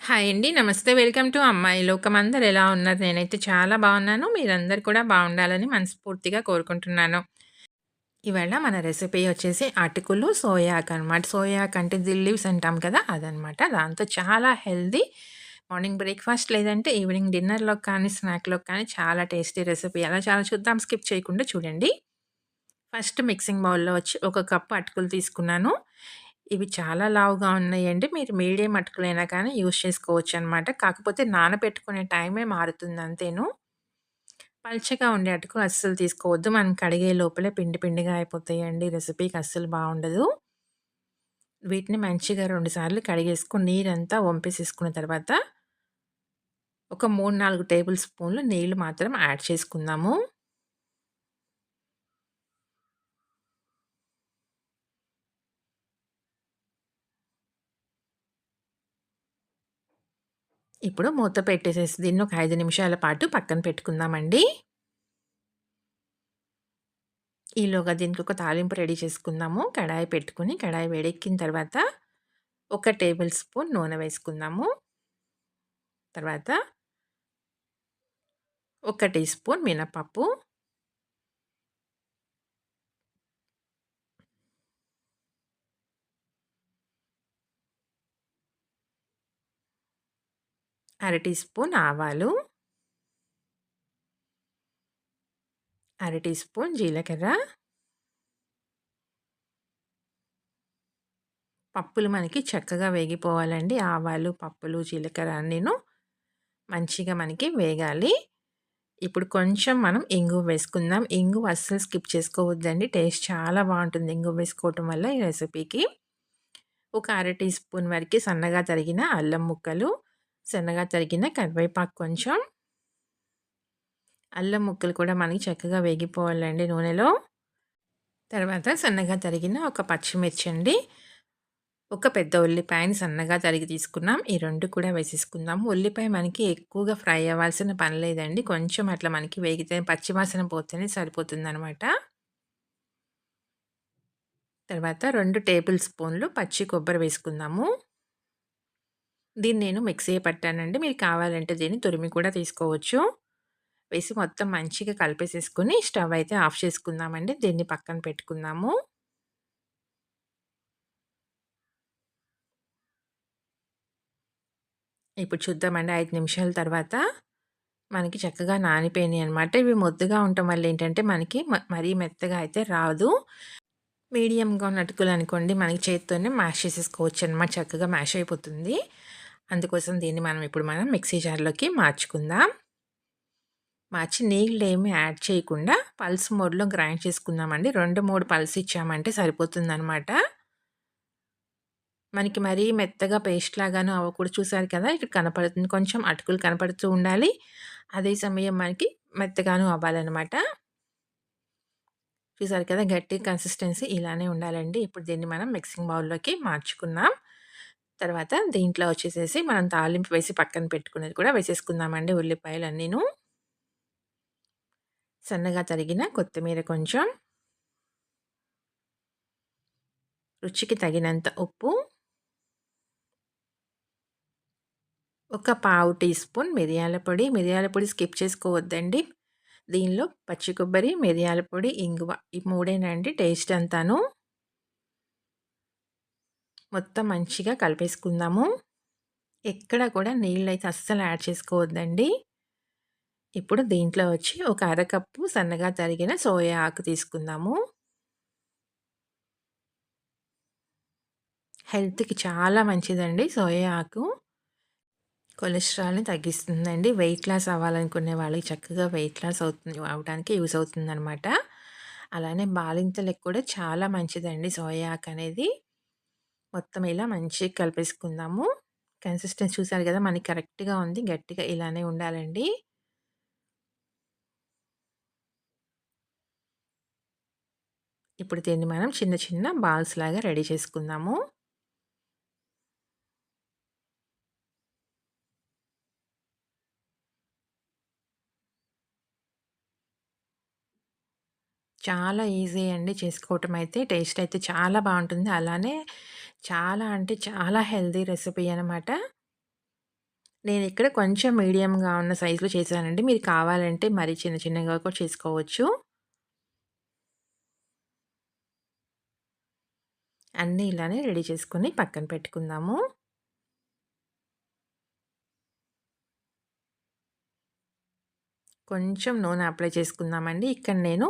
Hi అండి. నమస్తే. Welcome to అమ్మాయి లోకం. ఎలా ఉన్నారు? నేనైతే చాలా బాగున్నాను. మీరందరు కూడా బాగుండాలని మనస్ఫూర్తిగా కోరుకుంటున్నాను. ఇవాళ మన రెసిపీ వచ్చేసి అటుకులు సోయాక్ అనమాట. సోయాక్ అంటే దిల్ లీవ్స్ అంటాం కదా! అదనమాట. దాంతో చాలా హెల్దీ మార్నింగ్ బ్రేక్‌ఫాస్ట్ లేదంటే ఈవినింగ్ డిన్నర్‌లోకి కానీ, స్నాక్లో కానీ చాలా టేస్టీ రెసిపీ. అలా చాలా చూద్దాం. స్కిప్ చేయకుండా చూడండి. ఫస్ట్ మిక్సింగ్ బౌల్‌లో వచ్చి ఒక కప్పు అటుకులు తీసుకున్నాను. ఇవి చాలా లావుగా ఉన్నాయండి. మీరు మీడియం అటుకులైనా కానీ యూజ్ చేసుకోవచ్చు అనమాట కాకపోతే నానబెట్టుకునే టైమే మారుతుంది అంతేను. పల్చగా ఉండే అటుకులు అస్సలు తీసుకోవద్దు. మనం కడిగే లోపలే పిండి పిండిగా అయిపోతాయండి. రెసిపీకి అస్సలు బాగుండదు వీటిని మంచిగా రెండుసార్లు కడిగేసుకుని నీరంతా వంపేసేసుకున్న తర్వాత ఒక 3, 4 టేబుల్ స్పూన్లు నీళ్ళు మాత్రం యాడ్ చేసుకుందాము. ఇప్పుడు మూత పెట్టేసేసి దీన్ని ఒక ఐదు నిమిషాల పాటు పక్కన పెట్టుకుందామండి. ఈలోగా దీనికి ఒక తాలింపు రెడీ చేసుకుందాము. కడాయి పెట్టుకుని కడాయి వేడెక్కిన తర్వాత ఒక టేబుల్ స్పూన్ నూనె వేసుకుందాము. తర్వాత ఒక టీ స్పూన్ మినపప్పు. అర టీ స్పూన్ ఆవాలు. అర టీ స్పూన్ జీలకర్ర. పప్పులు మనకి చక్కగా వేగిపోవాలండి. ఆవాలు, పప్పులు, జీలకర్ర అన్నీను మంచిగా మనకి వేగాలి. ఇప్పుడు కొంచెం మనం ఇంగువ వేసుకుందాం. ఇంగువ అస్సలు స్కిప్ చేసుకోవద్దండి. టేస్ట్ చాలా బాగుంటుంది ఇంగువ వేసుకోవటం వల్ల ఈ రెసిపీకి. ఒక అర టీ స్పూన్ వరకు సన్నగా తరిగిన అల్లం ముక్కలు, సన్నగా తరిగిన కరివేపాకు కొంచెం. అల్లం ముక్కలు కూడా మనకి చక్కగా వేగిపోవాలండి నూనెలో. తర్వాత సన్నగా తరిగిన ఒక పచ్చిమిర్చి అండి. ఒక పెద్ద ఉల్లిపాయని సన్నగా తరిగి తీసుకున్నాం. ఈ రెండు కూడా వేసేసుకుందాము. ఉల్లిపాయ మనకి ఎక్కువగా ఫ్రై అవ్వాల్సిన పని లేదండి. కొంచెం అట్లా మనకి వేగితే పచ్చివాసన పోతేనే సరిపోతుందనమాట. తర్వాత రెండు టేబుల్ స్పూన్లు పచ్చి కొబ్బరి వేసుకుందాము. దీన్ని నేను మిక్సీ పట్టానండి. మీరు కావాలంటే దీన్ని తురిమి కూడా తీసుకోవచ్చు. వేసి మొత్తం మంచిగా కలిపేసేసుకొని స్టవ్ అయితే ఆఫ్ చేసుకుందామండి. దీన్ని పక్కన పెట్టుకుందాము. ఇప్పుడు చూద్దామండి ఐదు నిమిషాల తర్వాత మనకి చక్కగా నానిపోయినాయి అనమాట. ఇవి మొద్దుగా ఉండటం వల్ల ఏంటంటే మనకి మ మరీ మెత్తగా అయితే రాదు. మీడియంగా ఉన్న అటుకులు అనుకోండి మనకి చేత్తోనే మ్యాష్ చేసేసుకోవచ్చు అనమాట. చక్కగా మ్యాష్ అయిపోతుంది. అందుకోసం దీన్ని మనం ఇప్పుడు మనం మిక్సీ జార్‌లోకి మార్చుకుందాం. మార్చి నీళ్ళేమి యాడ్ చేయకుండా పల్స్ మోడ్‌లో గ్రైండ్ చేసుకుందామండి. 2, 3 పల్స్ ఇచ్చామంటే సరిపోతుందనమాట. మనకి మరీ మెత్తగా పేస్ట్ లాగాను అవ్వకూడదు. చూసారు కదా! ఇక్కడ కనపడుతుంది. కొంచెం అటుకులు కనపడుతూ ఉండాలి. అదే సమయం మనకి మెత్తగాను అవ్వాలనమాట. చూసారు కదా! గట్టి కన్సిస్టెన్సీ ఇలానే ఉండాలండి. ఇప్పుడు దీన్ని మనం మిక్సింగ్ బౌల్‌లోకి మార్చుకుందాం. తర్వాత దీంట్లో వచ్చేసేసి మనం తాలింపు వేసి పక్కన పెట్టుకునేది కూడా వేసేసుకుందామండి ఉల్లిపాయలన్నీను. సన్నగా తరిగిన కొత్తిమీర కొంచెం. రుచికి తగినంత ఉప్పు. ఒక పావు టీ స్పూన్ మిరియాల పొడి. మిరియాల పొడి స్కిప్ చేసుకోవద్దండి. దీనిలో పచ్చి కొబ్బరి, మిరియాల పొడి, ఇంగువ ఈ మూడేనండి టేస్ట్ అంతాను. మొత్తం మంచిగా కలిపేసుకుందాము. ఎక్కడ కూడా నీళ్ళు అయితే అస్సలు యాడ్ చేసుకోవద్దండి. ఇప్పుడు దీంట్లో వచ్చి ఒక అరకప్పు సన్నగా తరిగిన సోయా ఆకు తీసుకుందాము. హెల్త్‌కి చాలా మంచిదండి సోయా ఆకు. కొలెస్ట్రాల్‌ని తగ్గిస్తుందండి. వెయిట్ లాస్ అవ్వాలనుకునే వాళ్ళకి చక్కగా వెయిట్ లాస్ అవుతుంది అవ్వడానికి యూజ్ అవుతుందనమాట. అలానే బాలింతలకు కూడా చాలా మంచిదండి సోయా ఆకు అనేది మొత్తం ఇలా మంచిగా కలిపేసుకుందాము. కన్సిస్టెన్సీ చూసారు కదా! మనకి కరెక్ట్‌గా ఉంది. గట్టిగా ఇలానే ఉండాలండి. ఇప్పుడు దీన్ని మనం చిన్న చిన్న బాల్స్ లాగా రెడీ చేసుకుందాము. చాలా ఈజీ అండి చేసుకోవటం అయితే. టేస్ట్ అయితే చాలా బాగుంటుంది అలానే చాలా అంటే చాలా హెల్దీ రెసిపీ అనమాట. నేను ఇక్కడ కొంచెం మీడియంగా ఉన్న సైజులో చేశానండి. మీరు కావాలంటే మరీ చిన్న చిన్నగా కూడా చేసుకోవచ్చు. అన్నీ ఇలానే రెడీ చేసుకుని పక్కన పెట్టుకుందాము. కొంచెం నూనె అప్లై చేసుకుందామండి. ఇక్కడ నేను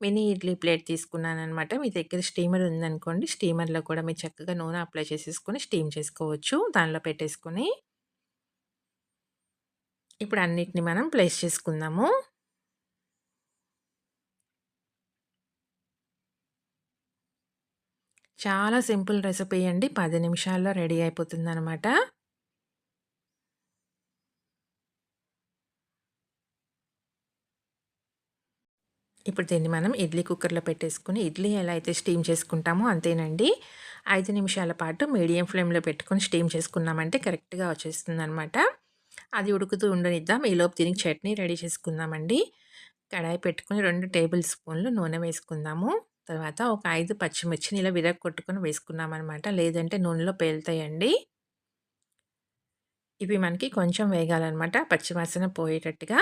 మినీ ఇడ్లీ ప్లేట్ తీసుకున్నాను అనమాట మీ దగ్గర స్టీమర్ ఉందనుకోండి స్టీమర్లో కూడా మీరు చక్కగా నూనె అప్లై చేసేసుకొని స్టీమ్ చేసుకోవచ్చు. దానిలో పెట్టేసుకొని ఇప్పుడు అన్నిటిని మనం ప్లేస్ చేసుకుందాము. చాలా సింపుల్ రెసిపీ అండి. పది నిమిషాల్లో రెడీ అయిపోతుంది అనమాట ఇప్పుడు దీన్ని మనం ఇడ్లీ కుక్కర్లో పెట్టేసుకుని ఇడ్లీ ఎలా అయితే స్టీమ్ చేసుకుంటామో అంతేనండి. ఐదు నిమిషాల పాటు మీడియం ఫ్లేమ్లో పెట్టుకొని స్టీమ్ చేసుకున్నామంటే కరెక్ట్గా వచ్చేస్తుంది అనమాట అది ఉడుకుతూ ఉండనిద్దాం. ఈలోపు దీనికి చట్నీ రెడీ చేసుకుందామండి. కడాయి పెట్టుకుని రెండు టేబుల్ స్పూన్లు నూనె వేసుకుందాము. తర్వాత ఒక ఐదు పచ్చిమిర్చిని ఇలా విరగ కొట్టుకుని వేసుకున్నాం అనమాట లేదంటే నూనెలో పేలుతాయండి. ఇవి మనకి కొంచెం వేగాలన్నమాట. పచ్చివాసన పోయేటట్టుగా.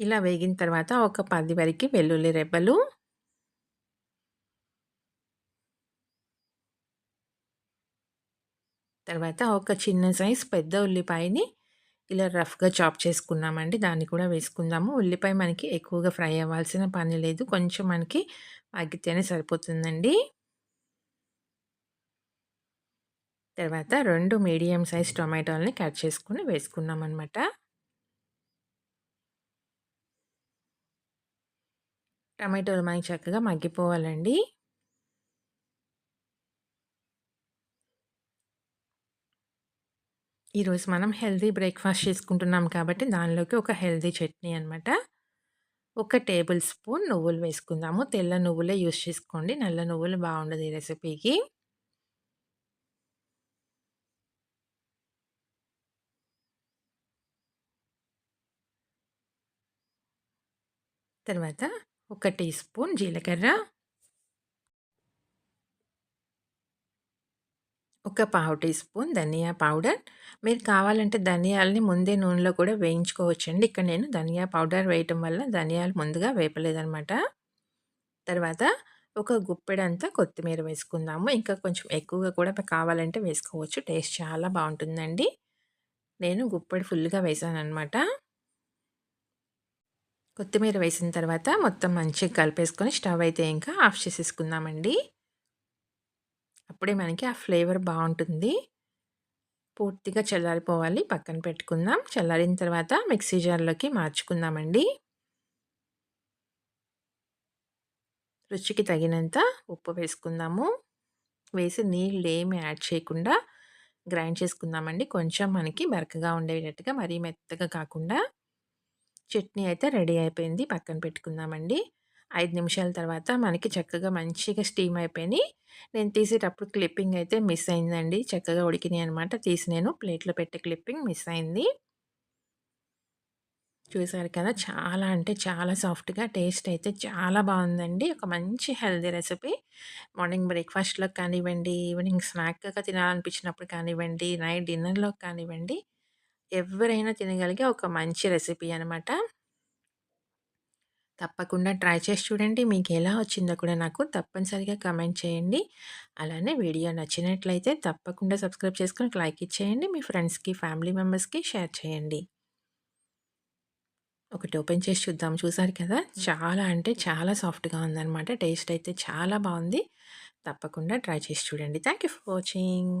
ఇలా వేగిన తర్వాత ఒక పది వరకు వెల్లుల్లి రెబ్బలు. తర్వాత ఒక చిన్న సైజ్ పెద్ద ఉల్లిపాయని ఇలా రఫ్గా చాప్ చేసుకున్నామండి. దాన్ని కూడా వేసుకుందాము. ఉల్లిపాయ మనకి ఎక్కువగా ఫ్రై అవ్వాల్సిన పని లేదు. కొంచెం మనకి మగ్గితేనే సరిపోతుందండి. తర్వాత రెండు మీడియం సైజ్ టొమాటోల్ని కట్ చేసుకుని వేసుకున్నాం అనమాట టమాటోలు మనకి చక్కగా మగ్గిపోవాలండి. ఈరోజు మనం హెల్దీ బ్రేక్ఫాస్ట్ చేసుకుంటున్నాం కాబట్టి దానిలోకి ఒక హెల్దీ చట్నీ అనమాట ఒక టేబుల్ స్పూన్ నువ్వులు వేసుకుందాము. తెల్ల నువ్వులే యూస్ చేసుకోండి. నల్ల నువ్వులు బాగుండదు ఈ రెసిపీకి. తర్వాత ఒక టీ స్పూన్ జీలకర్ర. ఒక పావు టీ స్పూన్ ధనియా పౌడర్. మీరు కావాలంటే ధనియాలని ముందే నూనెలో కూడా వేయించుకోవచ్చండి. ఇక్కడ నేను ధనియా పౌడర్ వేయటం వల్ల ధనియాలు ముందుగా వేపలేదనమాట తర్వాత ఒక గుప్పెడంతా కొత్తిమీర వేసుకుందాము. ఇంకా కొంచెం ఎక్కువగా కూడా కావాలంటే వేసుకోవచ్చు. టేస్ట్ చాలా బాగుంటుందండి. నేను గుప్పెడు ఫుల్గా వేసాను అనమాట కొత్తిమీర వేసిన తర్వాత మొత్తం మంచిగా కలిపేసుకొని స్టవ్ అయితే ఇంకా ఆఫ్ చేసేసుకుందామండి. అప్పుడే మనకి ఆ ఫ్లేవర్ బాగుంటుంది. పూర్తిగా చల్లారిపోవాలి. పక్కన పెట్టుకుందాం. చల్లారిన తర్వాత మిక్సీ జార్లోకి మార్చుకుందామండి. రుచికి తగినంత ఉప్పు వేసుకుందాము. వేసి నీళ్ళు ఏమి యాడ్ చేయకుండా గ్రైండ్ చేసుకుందామండి. కొంచెం మనకి బరకగా ఉండేటట్టుగా మరీ మెత్తగా కాకుండా. చట్నీ అయితే రెడీ అయిపోయింది. పక్కన పెట్టుకుందామండి. ఐదు నిమిషాల తర్వాత మనకి చక్కగా మంచిగా స్టీమ్ అయిపోయినాయి. నేను తీసేటప్పుడు క్లిప్పింగ్ అయితే మిస్ అయిందండి. చక్కగా ఉడికినాయి అనమాట తీసి నేను ప్లేట్లో పెట్టే క్లిప్పింగ్ మిస్ అయింది. చూసారు కదా! చాలా అంటే చాలా సాఫ్ట్గా టేస్ట్ అయితే చాలా బాగుందండి. ఒక మంచి హెల్దీ రెసిపీ. మార్నింగ్ బ్రేక్ఫాస్ట్లో కానివ్వండి ఈవినింగ్ స్నాక్గా తినాలనిపించినప్పుడు కానివ్వండి నైట్ డిన్నర్లో కానివ్వండి ఎవరైనా తినగలిగే ఒక మంచి రెసిపీ అనమాట తప్పకుండా ట్రై చేసి చూడండి. మీకు ఎలా వచ్చిందో కూడా నాకు తప్పనిసరిగా కమెంట్ చేయండి. అలానే వీడియో నచ్చినట్లయితే తప్పకుండా సబ్స్క్రైబ్ చేసుకొని లైక్ ఇచ్చేయండి. మీ ఫ్రెండ్స్కి ఫ్యామిలీ మెంబర్స్కి షేర్ చేయండి. ఒకటి ఓపెన్ చేసి చూద్దాం. చూసారు కదా? చాలా అంటే చాలా సాఫ్ట్గా ఉందన్నమాట. టేస్ట్ అయితే చాలా బాగుంది. తప్పకుండా ట్రై చేసి చూడండి. Thank you for watching.